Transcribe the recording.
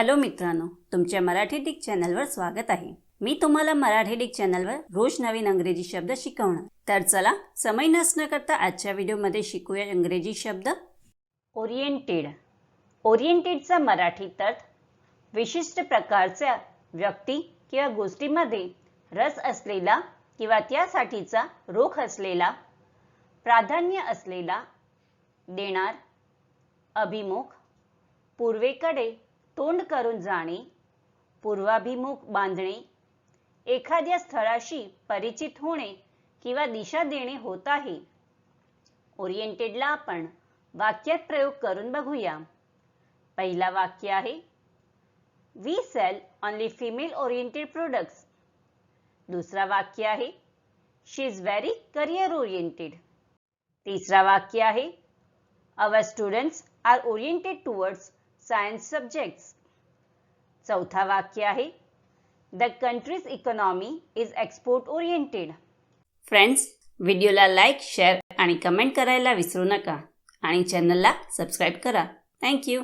Hello मित्रांनो तुमच्या Marathi Dick चॅनलवर स्वागत आहे. मी तुम्हाला मराठी डिक चॅनलवर रोज नवीन अंग्रेजी शब्द शिकवणार. तर चला समय नसणं करता आजच्या व्हिडिओमध्ये शिकूया इंग्रजी शब्द. ओरिएंटेड ओरिएंटेडचा मराठीत अर्थ विशिष्ट प्रकारच्या व्यक्ती किंवा गोष्टीमध्ये रस असलेला किंवा त्यासाठीचा रोख असलेला प्राधान्य असलेला देणार अभिमुख पूर्वेकडे तोंड करून जाणे पूर्वाभिमुख बांधणे एखाद्या स्थळाशी परिचित होणे किंवा दिशा देणे होत आहे. ओरिएंटेडला आपण वाक्यात प्रयोग करून बघूया. पहिला वाक्य आहे we sell only female oriented products दुसरा वाक्य आहे she is very career oriented तिसरा वाक्य आहे our students are oriented towards science subjects. चौथा वाक्य आहे the country's economy is export oriented friends व्हिडिओला लाईक शेअर आणि कमेंट करायला विसरू नका आणि चॅनलला सबस्क्राईब करा. थँक्यू